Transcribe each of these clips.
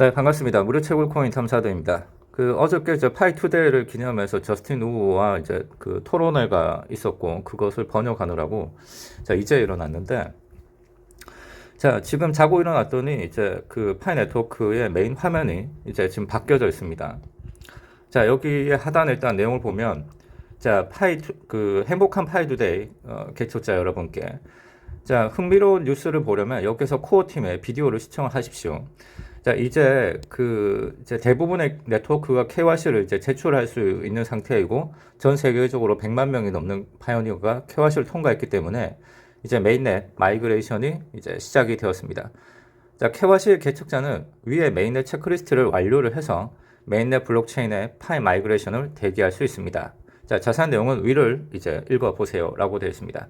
네, 반갑습니다. 무료 채굴 코인 탐사대입니다. 그 어저께 이제 파이 투데이를 기념해서 저스틴 우와 이제 그 토론회가 있었고 그것을 번역하느라고 자 이제 일어났는데 자 지금 자고 일어났더니 이제 그 파이 네트워크의 메인 화면이 이제 지금 바뀌어져 있습니다. 자 여기에 하단에 일단 내용을 보면 자 파이 투, 그 행복한 파이 투데이 어, 개초자 여러분께 자 흥미로운 뉴스를 보려면 여기서 코어 팀의 비디오를 시청을 하십시오. 자, 이제 그 이제 대부분의 네트워크가 KYC를 이제 제출할 수 있는 상태이고 전 세계적으로 100만 명이 넘는 파이오니어가 KYC를 통과했기 때문에 이제 메인넷 마이그레이션이 이제 시작이 되었습니다. 자, KYC 개척자는 위에 메인넷 체크리스트를 완료를 해서 메인넷 블록체인의 파이 마이그레이션을 대기할 수 있습니다. 자, 자세한 내용은 위를 이제 읽어 보세요 라고 되어 있습니다.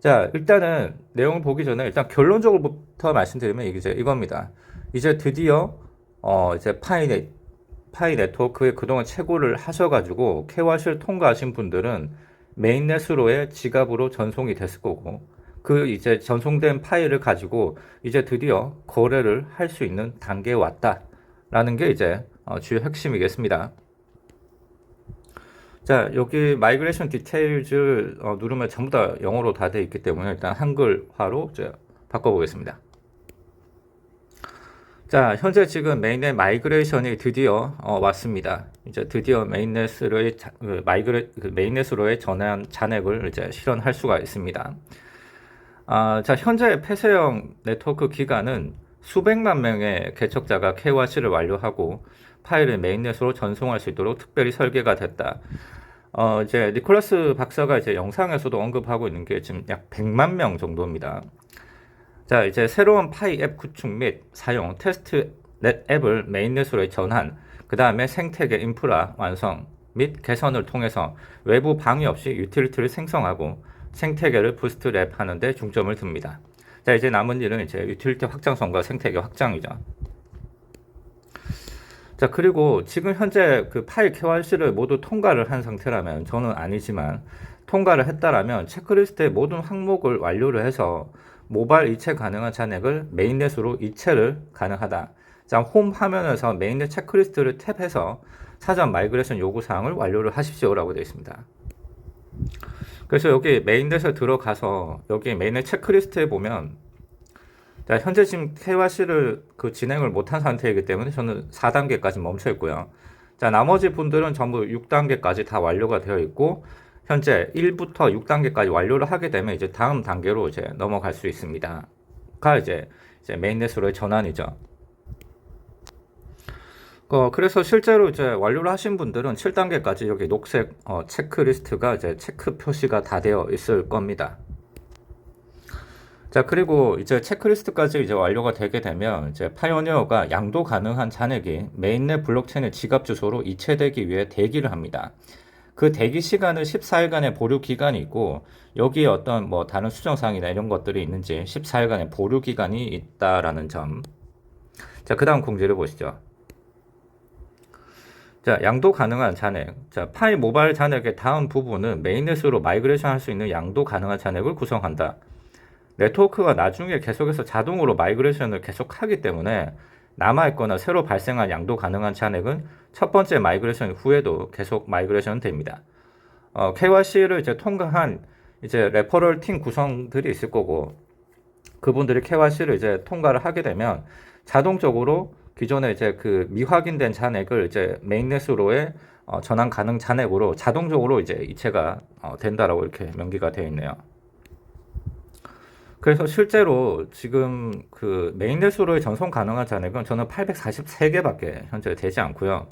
자, 일단은 내용을 보기 전에 일단 결론적으로부터 말씀드리면 이제 이겁니다. 이제 드디어 어 이제 파이넷 파이 네트워크에 그동안 채굴을 하셔가지고 KYC를 통과하신 분들은 메인넷으로의 지갑으로 전송이 됐을 거고 그 이제 전송된 파일을 가지고 이제 드디어 거래를 할 수 있는 단계에 왔다라는 게 이제 어 주요 핵심이겠습니다. 자 여기 마이그레이션 디테일즈 어 누르면 전부 다 영어로 다 돼 있기 때문에 일단 한글화로 바꿔보겠습니다. 자, 현재 지금 메인넷 마이그레이션이 드디어 어, 왔습니다. 이제 드디어 메인넷으로의 자, 그 마이그레 그 메인넷으로의 전환 잔액을 이제 실현할 수가 있습니다. 아, 자, 현재 폐쇄형 네트워크 기간은 수백만 명의 개척자가 KYC를 완료하고 파일을 메인넷으로 전송할 수 있도록 특별히 설계가 됐다. 어, 이제 니콜라스 박사가 이제 영상에서도 언급하고 있는 게 지금 약 100만 명 정도입니다. 자, 이제 새로운 파이 앱 구축 및 사용, 테스트 넷 앱을 메인넷으로의 전환, 그 다음에 생태계 인프라 완성 및 개선을 통해서 외부 방해 없이 유틸리티를 생성하고 생태계를 부스트 랩 하는 데 중점을 둡니다. 자, 이제 남은 일은 이제 유틸리티 확장성과 생태계 확장이죠. 자, 그리고 지금 현재 그 파일 KYC를 모두 통과를 한 상태라면 저는 아니지만 통과를 했다라면 체크리스트의 모든 항목을 완료를 해서 모바일 이체 가능한 잔액을 메인넷으로 이체를 가능하다. 자, 홈 화면에서 메인넷 체크리스트를 탭해서 사전 마이그레이션 요구 사항을 완료를 하십시오라고 되어 있습니다. 그래서 여기 메인넷에 들어가서 여기 메인넷 체크리스트에 보면 자, 현재 지금 KYC를 그 진행을 못한 상태이기 때문에 저는 4단계까지 멈춰 있고요. 자, 나머지 분들은 전부 6단계까지 다 완료가 되어 있고 현재 1부터 6단계까지 완료를 하게 되면 이제 다음 단계로 이제 넘어갈 수 있습니다. 가 이제, 이제 메인넷으로의 전환이죠. 어, 그래서 실제로 이제 완료를 하신 분들은 7단계까지 여기 녹색 어, 체크리스트가 이제 체크 표시가 다 되어 있을 겁니다. 자, 그리고 이제 체크리스트까지 이제 완료가 되게 되면 이제 파이오니어가 양도 가능한 잔액이 메인넷 블록체인의 지갑 주소로 이체되기 위해 대기를 합니다. 그 대기 시간은 14일간의 보류 기간이 있고 여기에 어떤 뭐 다른 수정 사항이나 이런 것들이 있는지 14일간의 보류 기간이 있다라는 점. 자, 그 다음 공지를 보시죠. 자, 양도 가능한 잔액. 자, 파이 모바일 잔액의 다음 부분은 메인넷으로 마이그레이션 할 수 있는 양도 가능한 잔액을 구성한다. 네트워크가 나중에 계속해서 자동으로 마이그레이션을 계속 하기 때문에 남아있거나 새로 발생한 양도 가능한 잔액은 첫 번째 마이그레이션 후에도 계속 마이그레이션 됩니다. 어, KYC를 이제 통과한 이제 레퍼럴 팀 구성들이 있을 거고 그분들이 KYC를 이제 통과를 하게 되면 자동적으로 기존에 이제 그 미확인된 잔액을 이제 메인넷으로의 어, 전환 가능 잔액으로 자동적으로 이제 이체가 어, 된다라고 이렇게 명기가 되어 있네요. 그래서 실제로 지금 그 메인넷으로의 전송 가능한 잔액은 저는 843개밖에 현재 되지 않고요.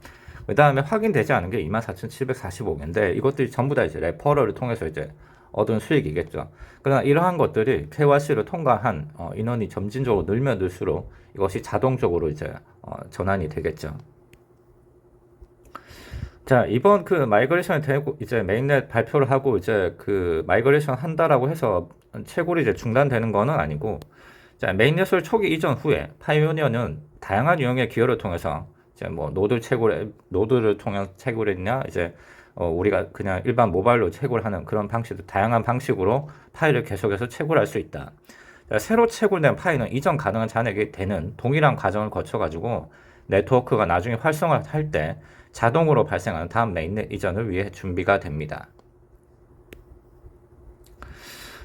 그 다음에 확인되지 않은 게 24,745개인데 이것들이 전부 다 이제 레퍼럴을 통해서 이제 얻은 수익이겠죠. 그러나 이러한 것들이 KYC를 통과한 어, 인원이 점진적으로 늘면 늘수록 이것이 자동적으로 이제 어, 전환이 되겠죠. 자, 이번 그 마이그레이션 되고 이제 메인넷 발표를 하고 이제 그 마이그레이션 한다라고 해서 채굴이 이제 중단되는 거는 아니고 자, 메인넷을 초기 이전 후에 파이오니어는 다양한 유형의 기여를 통해서 이제 뭐 노드 채굴 노드를 통한 채굴이냐 이제 어, 우리가 그냥 일반 모바일로 채굴하는 그런 방식도 다양한 방식으로 파일을 계속해서 채굴할 수 있다. 자, 새로 채굴된 파일은 이전 가능한 잔액이 되는 동일한 과정을 거쳐 가지고 네트워크가 나중에 활성화할 때 자동으로 발생하는 다음 메인넷 이전을 위해 준비가 됩니다.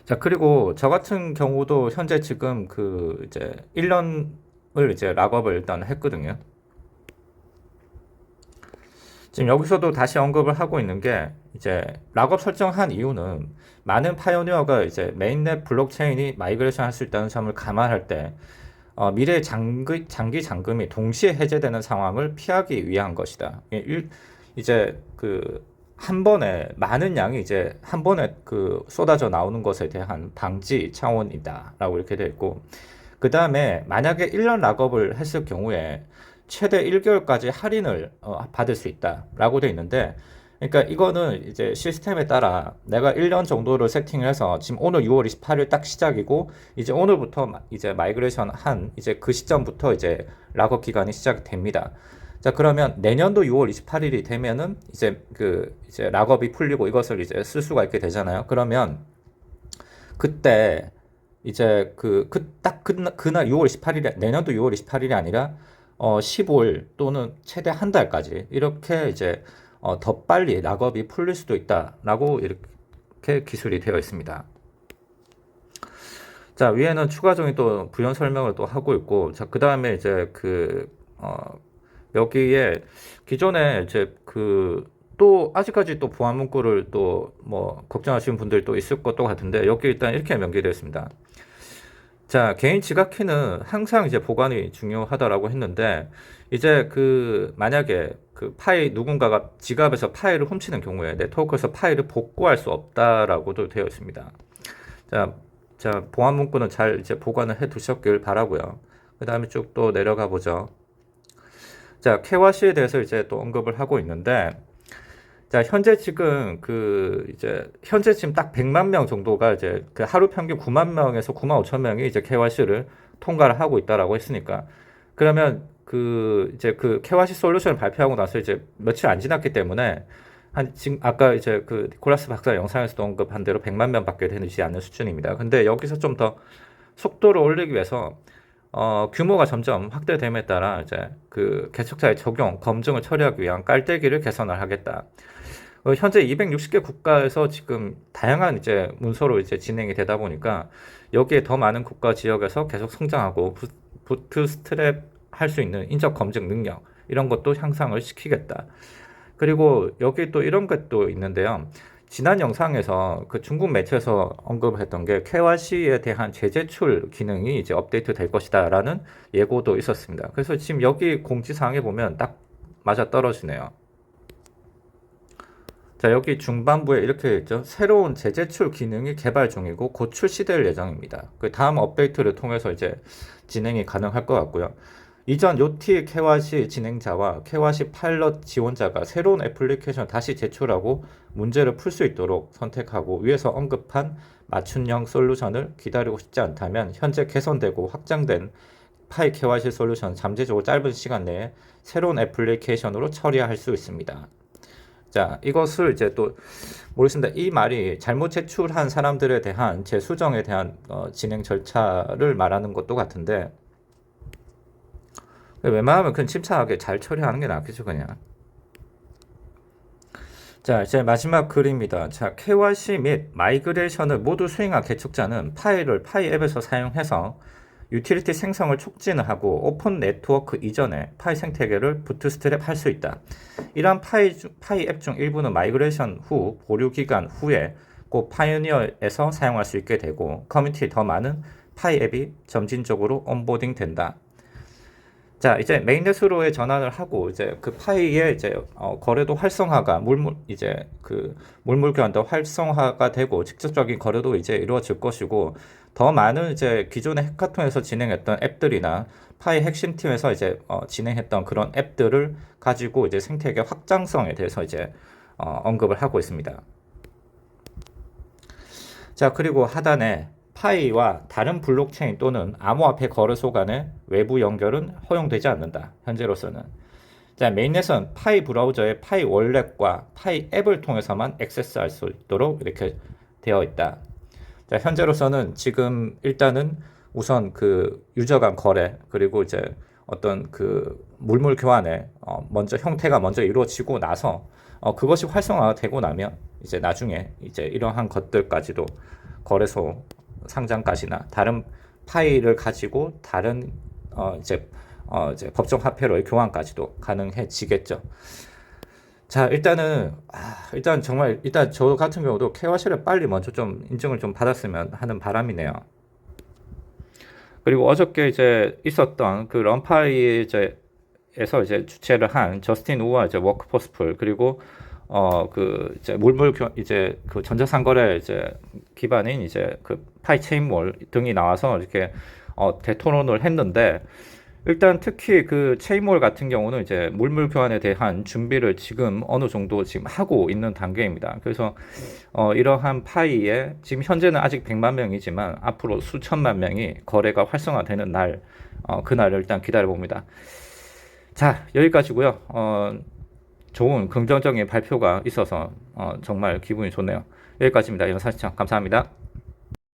자, 그리고 저 같은 경우도 현재 지금 그 이제 1년을 이제 락업을 일단 했거든요. 지금 여기서도 다시 언급을 하고 있는 게 이제 락업 설정한 이유는 많은 파이오니어가 이제 메인넷 블록체인이 마이그레이션 할 수 있다는 점을 감안할 때 어, 미래 장기, 장기 잔금이 동시에 해제되는 상황을 피하기 위한 것이다. 일, 이제 그 한 번에 많은 양이 이제 한 번에 그 쏟아져 나오는 것에 대한 방지 차원이다라고 이렇게 되어 있고 그 다음에 만약에 1년 락업을 했을 경우에 최대 1개월까지 할인을 어, 받을 수 있다라고 되어 있는데 그러니까 이거는 이제 시스템에 따라 내가 1년 정도를 세팅을 해서 지금 오늘 6월 28일 딱 시작이고 이제 오늘부터 이제 마이그레이션 한 이제 그 시점부터 이제 락업 기간이 시작이 됩니다. 자, 그러면 내년도 6월 28일이 되면은 이제 그 이제 락업이 풀리고 이것을 이제 쓸 수가 있게 되잖아요. 그러면 그때 이제 그그딱 그날, 그날 6월 28일이 내년도 6월 28일이 아니라 어 15일 또는 최대 한 달까지 이렇게 이제 어, 더 빨리 락업이 풀릴 수도 있다라고 이렇게 기술이 되어 있습니다. 자, 위에는 추가적인 또 부연 설명을 또 하고 있고, 자, 그 다음에 이제 그, 어, 여기에 기존에 이제 그, 또 아직까지 또 보안 문구를 또 뭐 걱정하시는 분들이 또 있을 것도 같은데 여기 일단 이렇게 명기되어 있습니다. 자, 개인 지각 키는 항상 이제 보관이 중요하다라고 했는데 이제 그 만약에 그 파일 누군가가 지갑에서 파일을 훔치는 경우에 네트워크에서 파일을 복구할 수 없다라고도 되어 있습니다. 자, 자 보안 문구는 잘 이제 보관을 해 두셨길 바라고요. 그 다음에 쭉 또 내려가 보죠. 자, 케와시에 대해서 이제 또 언급을 하고 있는데 자, 현재 지금 그 이제 현재 지금 딱 100만 명 정도가 이제 그 하루 평균 9만 명에서 9만 5천 명이 이제 KYC를 통과를 하고 있다라고 했으니까 그러면 그 이제 그 KYC 솔루션을 발표하고 나서 이제 며칠 안 지났기 때문에 한 지금 아까 이제 그 니콜라스 박사 영상에서도 언급한 대로 100만 명밖에 되지 않는 수준입니다. 근데 여기서 좀 더 속도를 올리기 위해서 어, 규모가 점점 확대됨에 따라 이제 그 개척자의 적용, 검증을 처리하기 위한 깔때기를 개선을 하겠다. 어, 현재 260개 국가에서 지금 다양한 이제 문서로 이제 진행이 되다 보니까 여기에 더 많은 국가 지역에서 계속 성장하고 부, 부트스트랩 할 수 있는 인적 검증 능력 이런 것도 향상을 시키겠다. 그리고 여기 또 이런 것도 있는데요. 지난 영상에서 그 중국 매체에서 언급했던 게 KYC에 대한 재제출 기능이 이제 업데이트 될 것이다라는 예고도 있었습니다. 그래서 지금 여기 공지사항에 보면 딱 맞아 떨어지네요. 자, 여기 중반부에 이렇게 있죠. 새로운 재제출 기능이 개발 중이고 곧 출시될 예정입니다. 그 다음 업데이트를 통해서 이제 진행이 가능할 것 같고요. 이전 요티 케와시 진행자와 케와시 파일럿 지원자가 새로운 애플리케이션 다시 제출하고 문제를 풀 수 있도록 선택하고 위에서 언급한 맞춤형 솔루션을 기다리고 싶지 않다면 현재 개선되고 확장된 파이 케와시 솔루션 잠재적으로 짧은 시간 내에 새로운 애플리케이션으로 처리할 수 있습니다. 자, 이것을 이제 또 모르겠습니다. 이 말이 잘못 제출한 사람들에 대한 재수정에 대한 어, 진행 절차를 말하는 것도 같은데 웬만하면 그냥 침착하게 잘 처리하는 게 낫겠죠, 그냥. 자, 이제 마지막 글입니다. 자, KYC 및 마이그레이션을 모두 수행한 개척자는 파일을 파이 앱에서 사용해서 유틸리티 생성을 촉진을 하고 오픈 네트워크 이전에 파이 생태계를 부트스트랩 할 수 있다. 이러한 파이, 파이 앱 중 일부는 마이그레이션 후 보류 기간 후에 곧 파이오니어에서 사용할 수 있게 되고 커뮤니티에 더 많은 파이 앱이 점진적으로 온보딩 된다. 자, 이제 메인넷으로의 전환을 하고 이제 그 파이의 이제 어, 거래도 활성화가 물물 이제 그 물물 교환도 활성화가 되고 직접적인 거래도 이제 이루어질 것이고 더 많은 이제 기존의 해카톤에서 진행했던 앱들이나 파이 핵심 팀에서 이제 어, 진행했던 그런 앱들을 가지고 이제 생태계 확장성에 대해서 이제 어, 언급을 하고 있습니다. 자, 그리고 하단에 파이와 다른 블록체인 또는 암호화폐 거래소 간의 외부 연결은 허용되지 않는다. 현재로서는. 자, 메인넷은 파이 브라우저의 파이 월렛과 파이 앱을 통해서만 액세스할 수 있도록 이렇게 되어 있다. 자, 현재로서는 지금 일단은 우선 그 유저 간 거래 그리고 이제 어떤 그 물물 교환에 어, 먼저 형태가 먼저 이루어지고 나서 어, 그것이 활성화가 되고 나면 이제 나중에 이제 이러한 것들까지도 거래소 상장까지나 다른 파일을 가지고 다른 어, 이제 어, 이제 법정 화폐로의 교환까지도 가능해지겠죠. 자, 일단은 아, 일단 정말 일단 저 같은 경우도 KYC를 빨리 먼저 좀 인증을 좀 받았으면 하는 바람이네요. 그리고 어저께 이제 있었던 그 런파이 이제 에서 이제 주최를 한 저스틴 우와 이제 워크포스풀 그리고 어그 이제 물물 교 이제 그 전자상거래 이제 기반인 이제 그 파이체인몰 등이 나와서 이렇게 어 대토론을 했는데 일단 특히 그 체인몰 같은 경우는 이제 물물 교환에 대한 준비를 지금 어느 정도 지금 하고 있는 단계입니다. 그래서 어 이러한 파이에 지금 현재는 아직 100만 명이지만 앞으로 수천만 명이 거래가 활성화되는 날 어, 그날을 일단 기다려 봅니다. 자, 여기까지고요. 어, 좋은 긍정적인 발표가 있어서 어, 정말 기분이 좋네요. 여기까지입니다. 영상 시청 감사합니다.